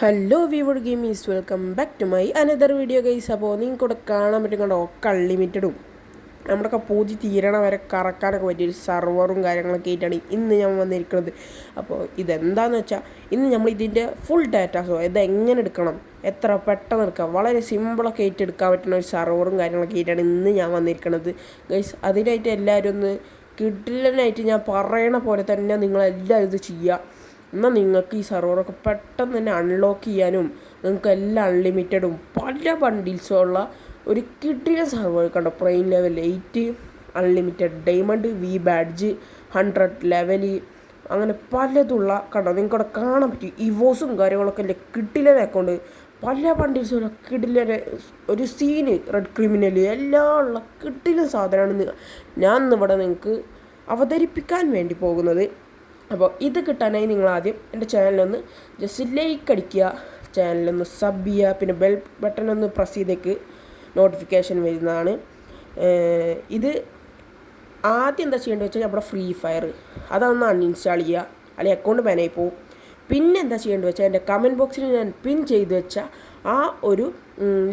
Hello viewer games welcome back to my another video guys അപ്പോൾ നിങ്ങൾക്ക് ഇവിടെ കാണാൻ പറ്റും കണ്ടോ? ഒക്കെ അൺലിമിറ്റഡും നമ്മുടെയൊക്കെ പൂതി തീരണ വരെ കറക്കാനൊക്കെ പറ്റിയ ഒരു സർവറും കാര്യങ്ങളൊക്കെ ആയിട്ടാണ് ഇന്ന് ഞാൻ വന്നിരിക്കുന്നത്. അപ്പോൾ ഇതെന്താണെന്ന് വെച്ചാൽ ഇന്ന് നമ്മൾ ഇതിന്റെ ഫുൾ ഡാറ്റാസോ ഇത് എങ്ങനെ എടുക്കണം? എത്ര പെട്ടെന്ന് എടുക്കാം? വളരെ സിമ്പിളൊക്കെ ആയിട്ട് എടുക്കാൻ പറ്റുന്ന ഒരു സർവറും കാര്യങ്ങളൊക്കെ ആയിട്ടാണ് ഇന്ന് ഞാൻ വന്നിരിക്കുന്നത്. ഗൈസ് അതിനായിട്ട് എല്ലാവരും ഒന്ന് കിഡിലനായിട്ട് ഞാൻ പറയണ പോലെ തന്നെ നിങ്ങളെല്ലാവരും ഇത് ചെയ്യുക എന്നാൽ നിങ്ങൾക്ക് ഈ സെർവറൊക്കെ പെട്ടെന്ന് തന്നെ അൺലോക്ക് ചെയ്യാനും നിങ്ങൾക്ക് എല്ലാം അൺലിമിറ്റഡും പല ബണ്ടിൽസും ഉള്ള ഒരു കിട്ടിയ സെർവർ കണ്ടോ? Prime level eight unlimited diamond V badge hundred level അങ്ങനെ പലതുള്ള കണ്ടോ? നിങ്ങൾക്ക് അവിടെ കാണാൻ പറ്റും. ഇവോസും കാര്യങ്ങളൊക്കെ അല്ലേ കിട്ടില്ലെന്ന് അക്കൗണ്ട് പല ബണ്ടിൽസും കിട്ടില്ല ഒരു സീന് റെഡ് ക്രിമിനൽ എല്ലാം ഉള്ള കിട്ടില്ല സാധനമാണ് ഞാൻ ഇന്നിവിടെ നിങ്ങൾക്ക് അവതരിപ്പിക്കാൻ വേണ്ടി പോകുന്നത്. അപ്പോൾ ഇത് കിട്ടാനായി നിങ്ങൾ ആദ്യം എന്റെ ചാനലൊന്ന് ജസ്റ്റ് ലൈക്ക് അടിക്കുക ചാനലൊന്ന് സബ് ചെയ്യുക പിന്നെ ബെൽ ബട്ടൺ ഒന്ന് പ്രസ് ചെയ്തേക്ക് നോട്ടിഫിക്കേഷൻ വരുന്നതാണ്. ഇത് ആദ്യം എന്താ ചെയ്യേണ്ടത് വെച്ചാൽ നമ്മുടെ ഫ്രീ ഫയർ അതൊന്ന് അൺഇൻസ്റ്റാൾ ചെയ്യുക അല്ലെങ്കിൽ അക്കൗണ്ട് ബാനായി പോവും. പിന്നെ എന്താ ചെയ്യേണ്ടത് വെച്ചാൽ എന്റെ കമന്റ് ബോക്സിൽ ഞാൻ പിൻ ചെയ്ത് വെച്ച ആ ഒരു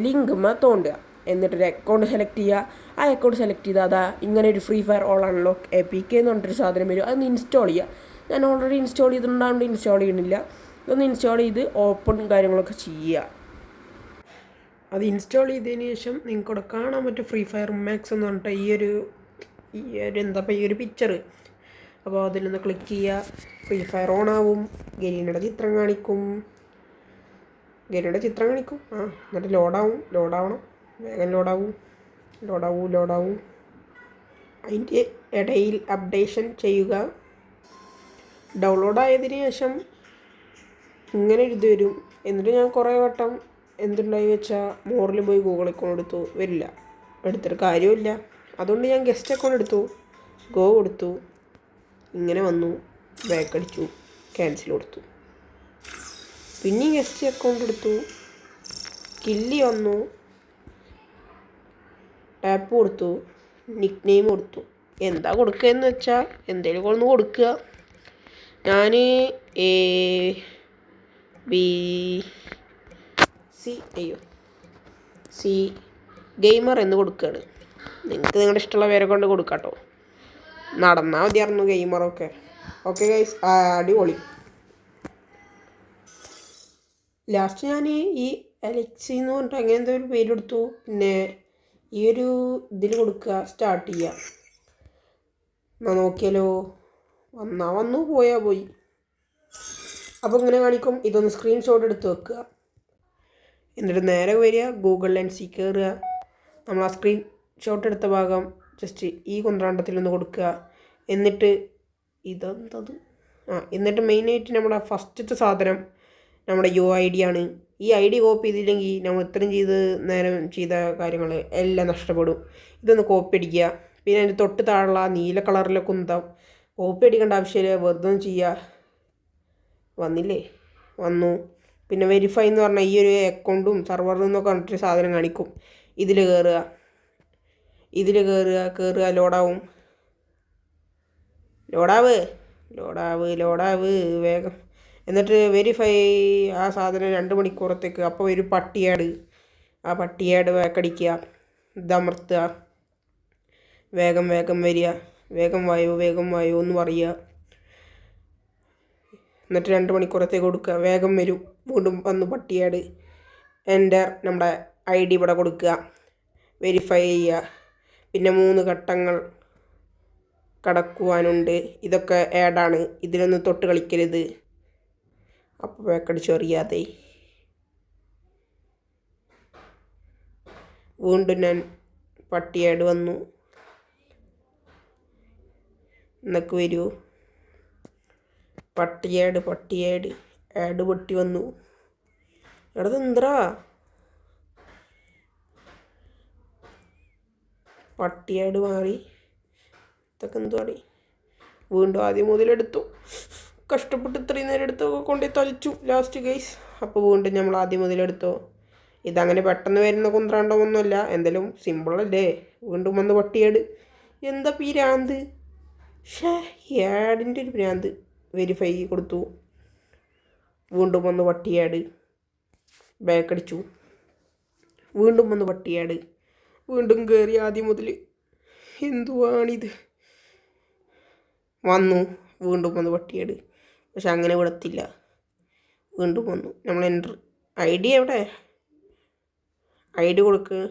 ലിങ്ക് തോണ്ടുക. എന്നിട്ടൊരു അക്കൗണ്ട് സെലക്ട് ചെയ്യുക. ആ അക്കൗണ്ട് സെലക്ട് ചെയ്താൽ അതാ ഇങ്ങനെ ഒരു free fire all unlock A P K എന്ന് പറഞ്ഞിട്ടൊരു സാധനം വരും. അതൊന്ന് ഇൻസ്റ്റാൾ ചെയ്യുക. ഞാൻ ഓൾറെഡി ഇൻസ്റ്റാൾ ചെയ്തിട്ടുണ്ടാകുകൊണ്ട് ഇൻസ്റ്റാൾ ചെയ്യണില്ല ഇതൊന്ന് ഇൻസ്റ്റാൾ ചെയ്ത് ഓപ്പൺ കാര്യങ്ങളൊക്കെ ചെയ്യുക. അത് ഇൻസ്റ്റാൾ ചെയ്തതിന് ശേഷം നിങ്ങൾക്ക് അവിടെ കാണാൻ പറ്റും ഫ്രീ ഫയർ മാക്സ് എന്ന് പറഞ്ഞിട്ട് ഈ ഒരു ഈ ഒരു എന്താ ഈ ഒരു പിക്ചർ അപ്പോൾ അതിലൊന്ന് ക്ലിക്ക് ചെയ്യുക. ഫ്രീ ഫയർ ഓൺ ആവും. ഗരീനയുടെ ചിത്രം കാണിക്കും. ഗരീനയുടെ ചിത്രം കാണിക്കും. ആ എന്നിട്ട് ലോഡാവും ലോഡാവണം വേഗം ലോഡാവും ലോഡാവൂ ലോഡാവൂ അതിന്റെ ഇടയിൽ അപ്ഡേഷൻ ചെയ്യുക. ഡൗൺലോഡ് ആയതിന് ശേഷം ഇങ്ങനെ എഴുതി വരും. എന്നിട്ട് ഞാൻ കുറേ വട്ടം എന്തുണ്ടായി വെച്ചാൽ മോറിൽ പോയി ഗൂഗിൾ അക്കൗണ്ട് എടുത്തു. വരില്ല. എടുത്തിട്ട് കാര്യമില്ല അതുകൊണ്ട് ഞാൻ ഗസ്റ്റ് അക്കൗണ്ട് എടുത്തു. ഗോ കൊടുത്തു. ഇങ്ങനെ വന്നു. ബാക്ക് അടിച്ചു. ക്യാൻസൽ കൊടുത്തു. പിന്നെ ഗസ്റ്റ് അക്കൗണ്ട് എടുത്തു. കില്ലി വന്നു. ടാപ്പ് കൊടുത്തു. നിക് നെയിം കൊടുത്തു. എന്താ കൊടുക്കുക എന്ന് വെച്ചാൽ എന്തെങ്കിലും ഒന്ന് കൊടുക്കുക. ഞാൻ എ ബി സി അയ്യോ സി ഗെയിമർ എന്ന് കൊടുക്കുകയാണ് നിങ്ങൾക്ക് നിങ്ങളുടെ ഇഷ്ടമുള്ള പേരെ കൊണ്ട് കൊടുക്കാം കേട്ടോ നടന്നാൽ മതിയായിരുന്നു ഗെയിമറൊക്കെ ഓക്കെ ഗൈസ് അടിപൊളി. ലാസ്റ്റ് ഞാൻ ഈ അലക്സി എന്ന് പറഞ്ഞിട്ട് അങ്ങനെ എന്തോ ഒരു പേരെടുത്തു പിന്നെ ഈ ഒരു ഇതിൽ കൊടുക്കുക സ്റ്റാർട്ട് ചെയ്യുക നോക്കിയാലോ. വന്നാ വന്നു പോയാൽ പോയി. അപ്പോൾ ഇങ്ങനെ കാണിക്കും ഇതൊന്ന് സ്ക്രീൻഷോട്ട് എടുത്ത് വെക്കുക. എന്നിട്ട് നേരെ വരിക ഗൂഗിൾ ലെൻസിൽ കയറുക നമ്മൾ ആ സ്ക്രീൻഷോട്ട് എടുത്ത ഭാഗം ജസ്റ്റ് ഈ കുന്ത്രാണ്ടത്തിലൊന്ന് കൊടുക്കുക. എന്നിട്ട് ഇതെന്തത്? ആ എന്നിട്ട് മെയിനായിട്ട് നമ്മുടെ ഫസ്റ്റത്തെ സാധനം നമ്മുടെ യു ഐ ഡി ആണ്. ഈ ഐ ഡി കോപ്പി ചെയ്തില്ലെങ്കിൽ നമ്മൾ ഇത്രയും ചെയ്ത് നേരം ചെയ്ത കാര്യങ്ങൾ എല്ലാം നഷ്ടപ്പെടും. ഇതൊന്ന് കോപ്പി അടിക്കുക. പിന്നെ അതിന്റെ തൊട്ട് താഴെയുള്ള നീല കളറിലെ കുന്തം കോപ്പി അടിക്കേണ്ട ആവശ്യമില്ല വെറുതെ ചെയ്യുക വന്നില്ലേ? വന്നു. പിന്നെ വെരിഫൈ എന്ന് പറഞ്ഞാൽ ഈ ഒരു അക്കൗണ്ടും സെർവറിൽ നിന്നൊക്കെ പറഞ്ഞിട്ട് സാധനം കാണിക്കും. ഇതിൽ കയറുക ഇതിൽ കയറുക കയറുക ലോഡാവും ലോഡാവ് ലോഡാവ് ലോഡാവ് വേഗം. എന്നിട്ട് വെരിഫൈ ആ സാധനം രണ്ട് മണിക്കൂറത്തേക്ക്. അപ്പോൾ ഒരു പട്ടിയാട് ആ പട്ടിയാട് വേക്കടിക്കുക ഇതമർത്തുക വേഗം വേഗം വരിക. വേഗം വായോ വേഗം വായോ എന്ന് പറയുക. എന്നിട്ട് രണ്ട് മണിക്കൂറത്തേക്ക് കൊടുക്കുക. വേഗം വരും. വീണ്ടും വന്ന് പട്ടിയാട്. എന്റെ നമ്മുടെ ഐ ഡി ഇവിടെ കൊടുക്കുക. വെരിഫൈ ചെയ്യുക. പിന്നെ മൂന്ന് ഘട്ടങ്ങൾ കടക്കുവാനുണ്ട്. ഇതൊക്കെ ആഡാണ് ഇതിലൊന്നും തൊട്ട് കളിക്കരുത്. അപ്പോൾ വേക്കടിച്ചറിയാതെ വീണ്ടും ഞാൻ പട്ടിയാട് വന്നു. എന്നൊക്കെ വരുമോ പട്ടിയാട് പട്ടിയാട് ആട് പൊട്ടി വന്നു. എടത് എന്താ പട്ടിയാട് മാറി. ഇതൊക്കെ എന്തുവാടി? വീണ്ടും ആദ്യം മുതലെടുത്തു. കഷ്ടപ്പെട്ട് ഇത്രയും നേരം എടുത്തു കൊണ്ടു തളിച്ചു ലാസ്റ്റ് കേസ് അപ്പോൾ വീണ്ടും നമ്മൾ ആദ്യം മുതലെടുത്തോ. ഇതങ്ങനെ പെട്ടെന്ന് വരുന്ന കുന്ത്രാണ്ടമൊന്നുമല്ല. എന്തായാലും സിമ്പിളല്ലേ വീണ്ടും വന്ന് പട്ടിയാട്. എന്താ പീരാന്ത് ഷേ ആഡിന്റെ ഒരു ഭ്രാന്ത് വെരിഫൈ കൊടുത്തു. വീണ്ടും വന്ന് വട്ടിയാട്. ബാക്കടിച്ചു വീണ്ടും വന്ന് വട്ടിയാട്. വീണ്ടും കയറി ആദ്യം മുതൽ. എന്തുവാണിത്? വന്നു. വീണ്ടും വന്ന് വട്ടിയാട്. പക്ഷെ അങ്ങനെ വിടത്തില്ല വീണ്ടും വന്നു. നമ്മൾ എന്റർ ഐ ഡി എവിടെ? ഐ ഡി കൊടുക്ക്.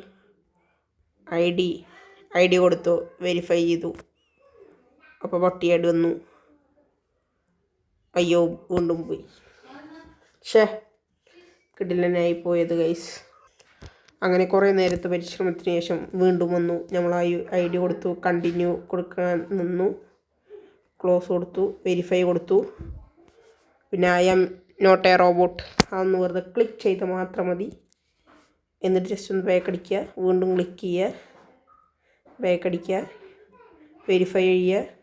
ഐ ഡി ഐ ഡി കൊടുത്തു. വെരിഫൈ ചെയ്തു. അപ്പോൾ പട്ടിയാട് വന്നു. അയ്യോ വീണ്ടും പോയി. ഷേ കിടിലനായി പോയത് ഗൈസ് അങ്ങനെ കുറേ നേരത്തെ പരിശ്രമത്തിന് ശേഷം വീണ്ടും വന്നു. നമ്മൾ ആ ഐ ഡി കൊടുത്തു കണ്ടിന്യൂ കൊടുക്കാൻ നിന്നു. ക്ലോസ് കൊടുത്തു വെരിഫൈ കൊടുത്തു. പിന്നെ I am not a robot അതൊന്ന് വെറുതെ ക്ലിക്ക് ചെയ്ത് മാത്രം മതി. എന്നിട്ട് ജസ്റ്റ് ഒന്ന് ബാക്ക് അടിക്കുക. വീണ്ടും ക്ലിക്ക് ചെയ്യുക. ബാക്ക് അടിക്കുക. വെരിഫൈ ചെയ്യുക.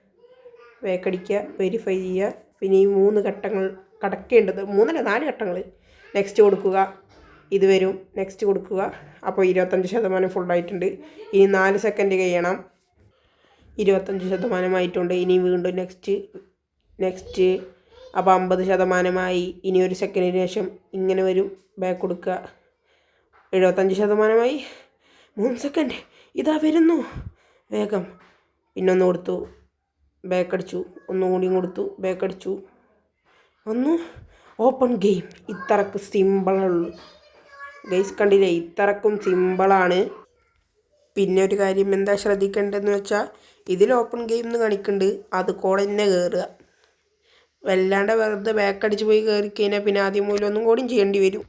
ബാക്ക് അടിക്കുക വെരിഫൈ ചെയ്യുക. പിന്നെ ഈ മൂന്ന് ഘട്ടങ്ങൾ കടക്കേണ്ടത് മൂന്നല്ല നാല് ഘട്ടങ്ങൾ. നെക്സ്റ്റ് കൊടുക്കുക ഇത് വരും. നെക്സ്റ്റ് കൊടുക്കുക. അപ്പോൾ ഇരുപത്തഞ്ച് ശതമാനം ഫുള്ളായിട്ടുണ്ട് ഇനി നാല് സെക്കൻഡ് കഴിയണം. ഇരുപത്തഞ്ച് ശതമാനമായിട്ടുണ്ട് ഇനി വീണ്ടും നെക്സ്റ്റ് നെക്സ്റ്റ് അപ്പോൾ അമ്പത് ശതമാനമായി. ഇനി ഒരു സെക്കൻഡിന് ശേഷം ഇങ്ങനെ വരും. ബാക്ക് കൊടുക്കുക. എഴുപത്തഞ്ച് ശതമാനമായി. മൂന്ന് സെക്കൻഡ് ഇതാ വരുന്നു. വേഗം. പിന്നൊന്ന് കൊടുത്തു. ബാക്ക് അടിച്ചു. ഒന്നും കൂടിയും കൊടുത്തു. ബാക്ക് അടിച്ചു. വന്നു. ഓപ്പൺ ഗെയിം ഇത്രക്ക് സിമ്പിളുള്ളൂ ഗെയ്സ് കണ്ടില്ലേ? ഇത്രക്കും സിമ്പിളാണ് പിന്നെ ഒരു കാര്യം എന്താ ശ്രദ്ധിക്കേണ്ടതെന്ന് വെച്ചാൽ ഇതിൽ ഓപ്പൺ ഗെയിം എന്ന് കാണിക്കുന്നുണ്ട് അത് കൂടെ തന്നെ കയറുക വല്ലാണ്ട് വെറുതെ ബാക്ക് അടിച്ച് പോയി കയറി കഴിഞ്ഞാൽ പിന്നെ ആദ്യം മൂലം ഒന്നും കൂടിയും ചെയ്യേണ്ടി വരും.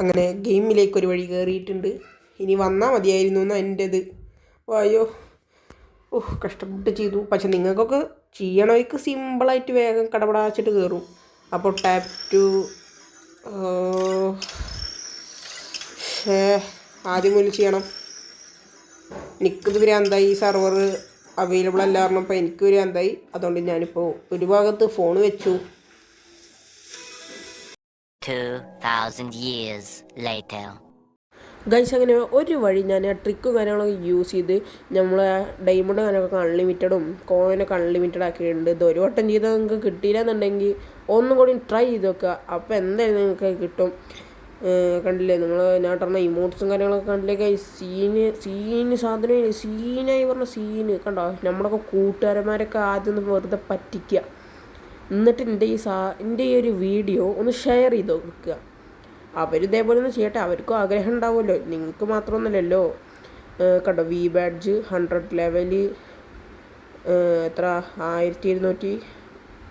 അങ്ങനെ ഗെയിമിലേക്ക് ഒരു വഴി കയറിയിട്ടുണ്ട് ഇനി വന്നാൽ മതിയായിരുന്നു എന്നാ എന്റെത് അയ്യോ. ഓഹ് കഷ്ടപ്പെട്ട് ചെയ്തു. പക്ഷെ നിങ്ങൾക്കൊക്കെ ചെയ്യണമെങ്കിൽ സിമ്പിളായിട്ട് വേഗം കടപടാച്ചിട്ട് കയറും അപ്പോൾ ടാപ്പ് ടു ആദ്യം മുതൽ ചെയ്യണം. എനിക്കിത് ഭ്രാന്തായി ഈ സെർവർ അവൈലബിൾ അല്ല അപ്പോൾ എനിക്ക് ഭ്രാന്തായി അതുകൊണ്ട് ഞാനിപ്പോൾ ഒരു ഭാഗത്ത് ഫോൺ വെച്ചു. 2,000 years later. ഗൈസ് അങ്ങനെ ഒരു വഴി ഞാൻ ആ ട്രിക്കും കാര്യങ്ങളൊക്കെ യൂസ് ചെയ്ത് നമ്മളെ ഡയമണ്ട് കാര്യങ്ങളൊക്കെ അൺലിമിറ്റഡും കോയിനൊക്കെ അൺലിമിറ്റഡ് ആക്കിയിട്ടുണ്ട്. ഇത് ഒരു വട്ടം ചെയ്താൽ നിങ്ങൾക്ക് കിട്ടിയില്ല എന്നുണ്ടെങ്കിൽ ഒന്നും കൂടി ട്രൈ ചെയ്ത് നോക്കുക. അപ്പോൾ എന്തായാലും നിങ്ങൾക്ക് കിട്ടും. കണ്ടില്ലേ? നിങ്ങൾ ഞാൻ പറഞ്ഞ ഇമോട്ട്സും കാര്യങ്ങളൊക്കെ കണ്ടില്ലേ ഗൈസ് സീന് സീന് സാധനം സീനായി പറഞ്ഞ സീന് കണ്ടോ? നമ്മളൊക്കെ കൂട്ടുകാരന്മാരൊക്കെ ആദ്യം ഒന്ന് വെറുതെ പറ്റിക്കുക. എന്നിട്ട് എന്റെ ഈ സാ എന്റെ ഈ ഒരു വീഡിയോ ഒന്ന് ഷെയർ ചെയ്ത് വെക്കുക അവരിതേപോലെ ഒന്ന് ചെയ്യട്ടെ. അവർക്കും ആഗ്രഹം ഉണ്ടാവുമല്ലോ നിങ്ങൾക്ക് മാത്രമൊന്നുമല്ലല്ലോ. കണ്ടോ? വി ബാഡ്ജ് ഹൺഡ്രഡ് ലെവൽ എത്ര? ആയിരത്തി ഇരുന്നൂറ്റി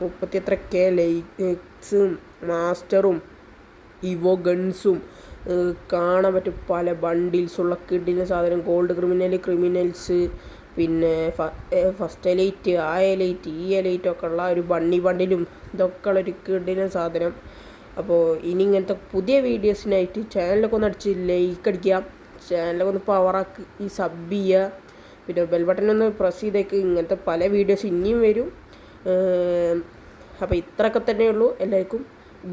മുപ്പത്തി എത്ര കെ ലൈക്സും മാസ്റ്ററും ഇവോ ഗൺസും കാണാൻ പറ്റും. പല ബണ്ടിൽസുള്ള കിഡിലെ സാധനം. ഗോൾഡ് ക്രിമിനൽ ക്രിമിനൽസ് പിന്നെ ഫസ്റ്റ് എലൈറ്റ് ആ എലൈറ്റ് ഈ എലൈറ്റ് ഒക്കെ ഉള്ള ഒരു ബണ്ണി ബണ്ടിലും ഇതൊക്കെ ഉള്ള ഒരു കിഡിന് സാധനം. അപ്പോൾ ഇനി ഇങ്ങനത്തെ പുതിയ വീഡിയോസിനായിട്ട് ചാനലൊക്കെ ഒന്ന് അടിച്ച് ലൈക്ക് അടിക്കുക. ചാനലൊക്കെ ഒന്ന് പവറാക്കി ഈ സബ് ചെയ്യുക. പിന്നെ ബെൽ ബട്ടൺ ഒന്ന് പ്രസ് ചെയ്തേക്ക്. ഇങ്ങനത്തെ പല വീഡിയോസ് ഇനിയും വരും. അപ്പോൾ ഇത്രയൊക്കെ തന്നെയുള്ളൂ. എല്ലാവർക്കും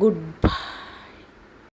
ഗുഡ്